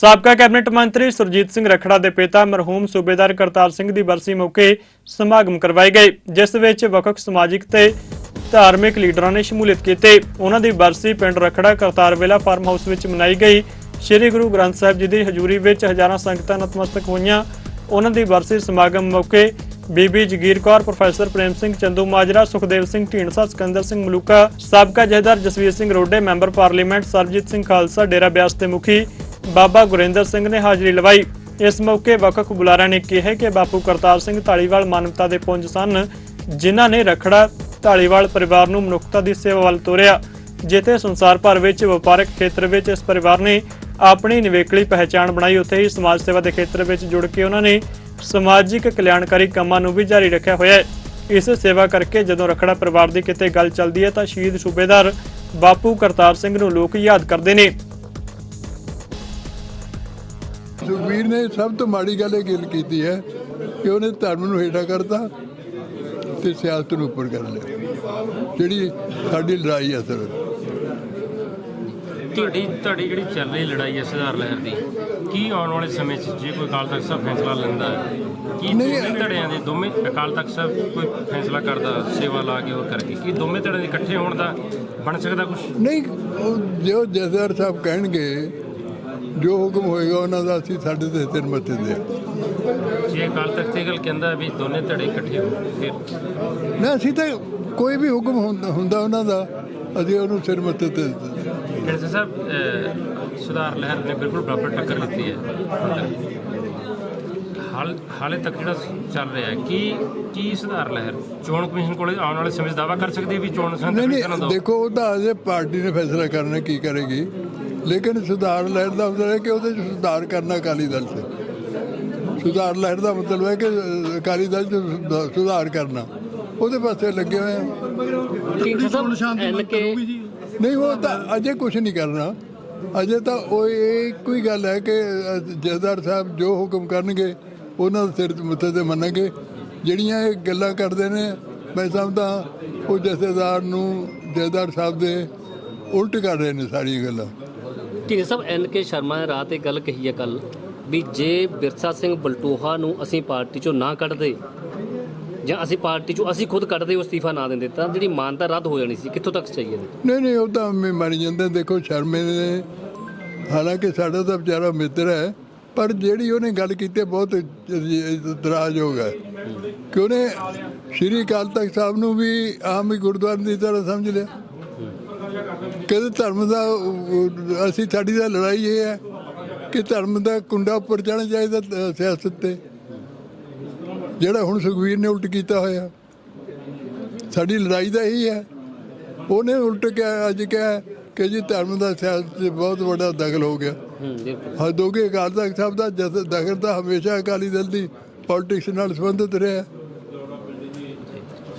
ਸਾਬਕਾ ਕੈਬਨਿਟ ਮੰਤਰੀ ਸੁਰਜੀਤ ਸਿੰਘ ਰਖੜਾ ਦੇ ਪਿਤਾ ਮਰਹੂਮ ਸੂਬੇਦਾਰ ਕਰਤਾਰ ਸਿੰਘ ਦੀ ਬਰਸੀ ਮੌਕੇ ਸਮਾਗਮ ਕਰਵਾਏ ਗਏ, ਜਿਸ ਵਿੱਚ ਵੱਖ ਸਮਾਜਿਕ ਤੇ ਧਾਰਮਿਕ ਲੀਡਰਾਂ ਨੇ ਸ਼ਮੂਲੀਅਤ ਕੀਤੀ। ਉਹਨਾਂ ਦੀ ਬਰਸੀ ਪਿੰਡ ਰਖੜਾ ਕਰਤਾਰ ਵੇਲਾ ਫਾਰਮ ਹਾਊਸ ਵਿੱਚ ਮਨਾਈ ਗਈ। ਸ੍ਰੀ ਗੁਰੂ ਗ੍ਰੰਥ ਸਾਹਿਬ ਜੀ ਦੀ ਹਜ਼ੂਰੀ ਵਿੱਚ ਹਜ਼ਾਰਾਂ ਸੰਗਤਾਂ ਨਤਮਸਤਕ ਹੋਈਆਂ। ਉਹਨਾਂ ਦੀ ਬਰਸੀ ਸਮਾਗਮ ਮੌਕੇ ਬੀਬੀ ਜਗੀਰ ਕੌਰ, ਪ੍ਰੋਫੈਸਰ ਪ੍ਰੇਮ ਸਿੰਘ, ਚੰਦੂ ਮਾਜਰਾ, ਸੁਖਦੇਵ ਸਿੰਘ ਢੀਂਡਸਾ, ਸਿਕੰਦਰ ਸਿੰਘ ਮਲੂਕਾ, ਸਾਬਕਾ ਜਥੇਦਾਰ ਜਸਵੀਰ ਸਿੰਘ ਰੋਡੇ, ਮੈਂਬਰ ਪਾਰਲੀਮੈਂਟ ਸਰਬਜੀਤ ਸਿੰਘ ਖਾਲਸਾ, ਡੇਰਾ ਬਿਆਸ ਦੇ ਮੁਖੀ ਬਾਬਾ ਗੁਰਿੰਦਰ ਸਿੰਘ ਨੇ ਹਾਜ਼ਰੀ ਲਵਾਈ। ਇਸ ਮੌਕੇ ਵੱਖ ਬੁਲਾਰਿਆਂ ਨੇ ਕਿਹਾ ਕਿ ਬਾਪੂ ਕਰਤਾਰ ਸਿੰਘ ਢਾਲੀਵਾਲ ਮਾਨਵਤਾ ਦੇ ਪੁੰਜ ਸਨ, ਜਿਨ੍ਹਾਂ ਨੇ ਰਖੜਾ ਢਾਲੀਵਾਲ ਪਰਿਵਾਰ ਨੂੰ ਮਨੁੱਖਤਾ ਦੀ ਸੇਵਾ ਵੱਲ ਤੋਰਿਆ, ਜਿੱਥੇ ਸੰਸਾਰ ਭਰ ਵਿੱਚ ਵਪਾਰਕ ਖੇਤਰ ਵਿੱਚ ਇਸ ਪਰਿਵਾਰ ਨੇ ਆਪਣੀ ਨਿਵੇਕਲੀ ਪਹਿਚਾਣ ਬਣਾਈ। ਉੱਥੇ ਹੀ ਸਮਾਜ ਸੇਵਾ ਦੇ ਖੇਤਰ ਵਿੱਚ ਜੁੜ ਕੇ ਉਹਨਾਂ ਨੇ ਸਮਾਜਿਕ ਕਲਿਆਣਕਾਰੀ ਕੰਮਾਂ ਨੂੰ ਵੀ ਜਾਰੀ ਰੱਖਿਆ ਹੋਇਆ ਹੈ। ਇਸ ਸੇਵਾ ਕਰਕੇ ਜਦੋਂ ਰਖੜਾ ਪਰਿਵਾਰ ਦੀ ਕਿਤੇ ਗੱਲ ਚੱਲਦੀ ਹੈ ਤਾਂ ਸ਼ਹੀਦ ਸੂਬੇਦਾਰ ਬਾਪੂ ਕਰਤਾਰ ਸਿੰਘ ਨੂੰ ਲੋਕ ਯਾਦ ਕਰਦੇ ਨੇ। ਸੁਖਬੀਰ ਨੇ ਸਭ ਤੋਂ ਮਾੜੀ ਗੱਲ ਇਹ ਗੱਲ ਕੀਤੀ ਹੈ ਕਿ ਉਹਨੇ ਧਰਮ ਨੂੰ ਹੇਠਾਂ ਕਰਤਾ ਤੇ ਸਿਆਸਤ ਨੂੰ ਉੱਪਰ ਕਰ ਲਿਆ। ਜਿਹੜੀ ਸਾਡੀ ਲੜਾਈ ਹੈ ਸਰ ਤੁਹਾਡੀ ਤੁਹਾਡੀ ਜਿਹੜੀ ਚੱਲ ਰਹੀ ਲੜਾਈ ਹੈ ਸੁਧਾਰ ਲਹਿਰ ਦੀ ਕੀ ਆਉਣ ਵਾਲੇ ਸਮੇਂ 'ਚ ਜੇ ਕੋਈ ਅਕਾਲ ਤਖਤ ਸਾਹਿਬ ਫੈਸਲਾ ਲੈਂਦਾ ਹੈ ਕੀ ਦੋਵੇਂ ਧੜਿਆਂ ਦੇ ਦੋਵੇਂ ਅਕਾਲ ਤਖਤ ਸਾਹਿਬ ਕੋਈ ਫੈਸਲਾ ਕਰਦਾ ਸੇਵਾ ਲਾ ਕੇ ਉਹ ਕਰਕੇ ਕੀ ਦੋਵੇਂ ਧੜਿਆਂ ਦੇ ਇਕੱਠੇ ਹੋਣ ਦਾ ਬਣ ਸਕਦਾ ਕੁਝ ਨਹੀਂ ਉਹ ਜੋ ਜਥੇਦਾਰ ਸਾਹਿਬ ਕਹਿਣਗੇ ਜੋ ਹੁਕਮ ਹੋਏਗਾ ਉਹਨਾਂ ਦਾ ਅਸੀਂ ਸਾਡੇ ਤੇ ਸਿਰ ਮੱਥੇ ਦੇ ਜੇ ਅਕਾਲ ਤਖਤ ਇਹ ਗੱਲ ਕਹਿੰਦਾ ਵੀ ਦੋਨੇ ਧੜੇ ਇਕੱਠੇ ਹੋ ਫਿਰ ਨਾ ਅਸੀਂ ਤਾਂ ਕੋਈ ਵੀ ਹੁਕਮ ਹੁੰਦਾ ਉਹਨਾਂ ਦਾ ਅਸੀਂ ਉਹਨੂੰ ਸਿਰ ਮੱਥੇ ਤੇ ਢਿੰਡਸੇ ਸਾਹਿਬ ਸੁਧਾਰ ਲਹਿਰ ਨੇ ਬਿਲਕੁਲ ਬਰਾਬਰ ਟੱਕਰ ਦਿੱਤੀ ਹੈ। ਹਾਲ ਹਾਲੇ ਤੱਕ ਜਿਹੜਾ ਚੱਲ ਰਿਹਾ ਹੈ ਕੀ ਕੀ ਸੁਧਾਰ ਲਹਿਰ? ਚੋਣ ਕਮਿਸ਼ਨ ਕੋਲੇ ਆਉਣ ਵਾਲੇ ਸਮੇਂ 'ਚ ਦਾਅਵਾ ਕਰ ਸਕਦੀ ਵੀ ਚੋਣ ਸੰਤ ਨਹੀਂ ਦੇਖੋ ਉਹ ਤਾਂ ਅਜੇ ਪਾਰਟੀ ਨੇ ਫੈਸਲਾ ਕਰਨਾ ਕੀ ਕਰੇਗੀ। ਲੇਕਿਨ ਸੁਧਾਰ ਲਹਿਰ ਦਾ ਮਤਲਬ ਹੈ ਕਿ ਉਹਦੇ 'ਚ ਸੁਧਾਰ ਕਰਨਾ ਅਕਾਲੀ ਦਲ ਸੇ ਸੁਧਾਰ ਲਹਿਰ ਦਾ ਮਤਲਬ ਹੈ ਕਿ ਅਕਾਲੀ ਦਲ 'ਚ ਸੁਧਾ- ਸੁਧਾਰ ਕਰਨਾ। ਉਹਦੇ ਪਾਸੇ ਲੱਗੇ ਹੋਏ ਆ। ਸਾਹਿਬ ਨਹੀਂ ਉਹ ਤਾਂ ਅਜੇ ਕੁਝ ਨਹੀਂ ਕਰਨਾ। ਅਜੇ ਤਾਂ ਉਹ ਇਹ ਕੋਈ ਗੱਲ ਹੈ ਕਿ ਜਥੇਦਾਰ ਸਾਹਿਬ ਜੋ ਹੁਕਮ ਕਰਨਗੇ ਉਹਨਾਂ ਦੇ ਸਿਰ ਮੱਥੇ ਤੇ ਮੰਨਾਂਗੇ ਜਿਹੜੀਆਂ ਇਹ ਗੱਲਾਂ ਕਰਦੇ ਨੇ ਮੈਂ ਸਮਝਦਾ ਉਹ ਜਥੇਦਾਰ ਨੂੰ ਜਥੇਦਾਰ ਸਾਹਿਬ ਦੇ ਉਲਟ ਕਰ ਰਹੇ ਨੇ ਸਾਰੀਆਂ ਗੱਲਾਂ। ਢੀਂਡਸਾ ਸਾਹਿਬ, ਐਨ ਕੇ ਸ਼ਰਮਾ ਨੇ ਰਾਤ ਇਹ ਗੱਲ ਕਹੀ ਹੈ ਕੱਲ ਵੀ ਜੇ ਬਿਰਸਾ ਸਿੰਘ ਬਲਟੋਹਾ ਨੂੰ ਅਸੀਂ ਪਾਰਟੀ ਚੋਂ ਨਾ ਕੱਢਦੇ ਜਾਂ ਅਸੀਂ ਪਾਰਟੀ ਚੋਂ ਅਸੀਂ ਖੁਦ ਕੱਢਦੇ, ਉਹ ਅਸਤੀਫਾ ਨਾ ਦਿੰਦੇ, ਤਾਂ ਜਿਹੜੀ ਮਾਨਤਾ ਰੱਦ ਹੋ ਜਾਣੀ ਸੀ, ਕਿੱਥੋਂ ਤੱਕ ਚਾਹੀਏ ਨਹੀਂ ਨਹੀਂ, ਉਹ ਤਾਂ ਮੈਂ ਮਰ ਜਾਂਦੇ ਦੇਖੋ, ਸ਼ਰਮੇ ਨੇ ਹਾਲਾਂਕਿ ਸਾਡਾ ਤਾਂ ਵਿਚਾਰਾ ਮਿੱਤਰ ਹੈ, ਪਰ ਜਿਹੜੀ ਉਹਨੇ ਗੱਲ ਕੀਤੀ, ਬਹੁਤ ਇਤਰਾਜ਼ਯੋਗ ਹੈ। ਕਿ ਉਹਨੇ ਸ਼੍ਰੀ ਅਕਾਲ ਤਖਤ ਸਾਹਿਬ ਨੂੰ ਵੀ ਆਮ ਹੀ ਗੁਰਦੁਆਰੇ ਦੀ ਤਰ੍ਹਾਂ ਸਮਝ ਲਿਆ। ਕਹਿੰਦੇ ਧਰਮ ਦਾ ਅਸੀਂ ਸਾਡੀ ਦਾ ਲੜਾਈ ਇਹ ਹੈ ਕਿ ਧਰਮ ਦਾ ਕੁੰਡਾ ਉੱਪਰ ਚੜ੍ਹਨਾ ਚਾਹੀਦਾ ਸਿਆਸਤ ਤੇ। ਜਿਹੜਾ ਹੁਣ ਸੁਖਵੀਰ ਨੇ ਉਲਟ ਕੀਤਾ ਹੋਇਆ। ਸਾਡੀ ਲੜਾਈ ਦਾ ਇਹੀ ਹੈ। ਉਹਨੇ ਉਲਟ ਕਿਹਾ ਅੱਜ ਕਿਹਾ ਕਿ ਜੀ ਧਰਮ ਦਾ ਸਿਆਸਤ 'ਚ ਬਹੁਤ ਵੱਡਾ ਦਖਲ ਹੋ ਗਿਆ। ਹੂੰ ਬਿਲਕੁਲ। ਹੱਦ ਹੋ ਗਈ ਅਕਾਲ ਤਖਤ ਸਾਹਿਬ ਦਾ ਦਖਲ ਤਾਂ ਹਮੇਸ਼ਾ ਅਕਾਲੀ ਦਲ ਦੀ ਪੋਲਿਟਿਕਸ ਨਾਲ ਸੰਬੰਧਿਤ ਰਿਹਾ।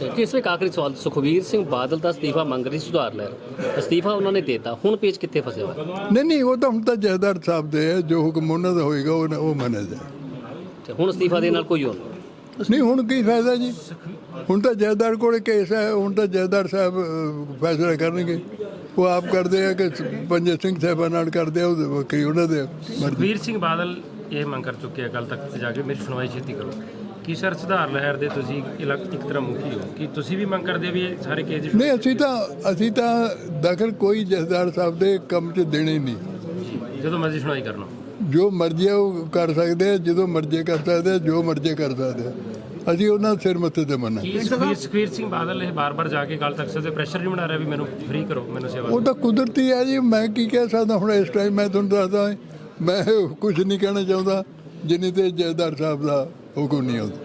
ਤੇ ਇਸ ਵਿੱਚ ਆਖਰੀ ਸਵਾਲ ਸੁਖਵੀਰ ਸਿੰਘ ਬਾਦਲ ਦਾ ਅਸਤੀਫਾ ਮੰਗ ਰਹੀ ਸੁਧਾਰ ਲਹਿਰ ਅਸਤੀਫਾ ਉਹਨਾਂ ਨੇ ਦੇਤਾ ਹੁਣ ਪੇਚ ਕਿੱਥੇ ਫਸਿਆ ਹੋਇਆ ਨਹੀਂ ਨਹੀਂ ਉਹ ਤਾਂ ਹੁਣ ਤਾਂ ਜਥੇਦਾਰ ਸਾਹਿਬ ਦੇ ਹੈ ਜੋ ਹੁਕਮ ਉਹਨਾਂ ਦਾ ਹੋਏਗਾ ਉਹ ਉਹ ਮੰਨਿਆ ਜਾਏ। ਤੇ ਹੁਣ ਅਸਤੀਫਾ ਦੇਣ ਨਾਲ ਕੋਈ ਹੋਰ? ਨਹੀਂ ਹੁਣ ਕੀ ਫਾਇਦਾ ਜੀ? ਹੁਣ ਤਾਂ ਜਥੇਦਾਰ ਕੋਲੇ ਕੇਸ ਹੈ ਹੁਣ ਤਾਂ ਜਥੇਦਾਰ ਸਾਹਿਬ ਫੈਸਲਾ ਕਰਨਗੇ। ਉਹ ਆਪ ਕਰਦੇ ਆ ਕਿ ਪੰਜੇ ਸਿੰਘ ਸਾਹਿਬਾਂ ਨਾਲ ਕਰਦੇ ਆ ਉਹ ਵੱਖਰੀ ਉਹਨਾਂ ਦੇ ਵੀਰ ਸਿੰਘ ਬਾਦਲ ਇਹ ਮੰਗ ਕਰ ਚੁੱਕੇ ਆ ਕੱਲ ਤੱਕ ਤੇ ਜਾ ਕੇ ਮੇਰੀ ਸੁਣਵਾਈ ਛੇਤੀ ਕਰੋ। ਕੀ ਸਰ ਸੁਧਾਰ ਲਹਿਰ ਦੇ ਤੁਸੀਂ ਇਲਾਕ ਇੱਕ ਤਰ੍ਹਾਂ ਮੁਖੀ ਹੋ? ਕੀ ਤੁਸੀਂ ਵੀ ਮੰਗ ਕਰਦੇ ਵੀ ਸਾਰੇ ਕੇਸ ਨਹੀਂ ਅਸੀਂ ਤਾਂ ਅਸੀਂ ਤਾਂ ਦਖਲ ਕੋਈ ਜਥੇਦਾਰ ਸਾਹਿਬ ਦੇ ਕੰਮ 'ਚ ਦੇਣੇ ਨਹੀਂ। ਜਦੋਂ ਮਰਜ਼ੀ ਸੁਣਵਾਈ ਕਰਨਾ ਜੋ ਮਰਜ਼ੀ ਆ ਉਹ ਕਰ ਸਕਦੇ ਜਦੋਂ ਮਰਜ਼ੀ ਕਰ ਸਕਦੇ ਜੋ ਮਰਜ਼ੀ ਕਰ ਸਕਦੇ ਅਸੀਂ ਉਹਨਾਂ ਸਿਰ ਮੱਥੇ ਤੇ ਸੁਖਬੀਰ ਸੁਖਬੀਰ ਸਿੰਘ ਬਾਦਲ ਇਹ ਬਾਰ-ਬਾਰ ਜਾ ਕੇ ਕੱਲ ਤੱਕ ਸੇ ਪ੍ਰੈਸ਼ਰ ਨਹੀਂ ਬਣਾ ਰਿਹਾ ਵੀ ਮੈਨੂੰ ਫ੍ਰੀ ਕਰੋ ਮੈਨੂੰ ਸੇਵਾ ਉਹ ਤਾਂ ਕੁਦਰਤੀ ਹੈ ਜੀ ਮੈਂ ਕੀ ਕਹਿ ਸਕਦਾ ਹੁਣ ਇਸ ਟਾਈਮ ਮੈਂ ਤੁਹਾਨੂੰ ਦੱਸਦਾ ਮੈਂ ਕੁਝ ਨਹੀਂ ਕਹਿਣਾ ਚਾਹੁੰਦਾ ਜਿੰਨੀ ਤੇ ਜਥੇਦਾਰ ਸਾਹਿਬ ਦਾ ਹੁਕਮ ਨਹੀਂ ਆਉਂਦਾ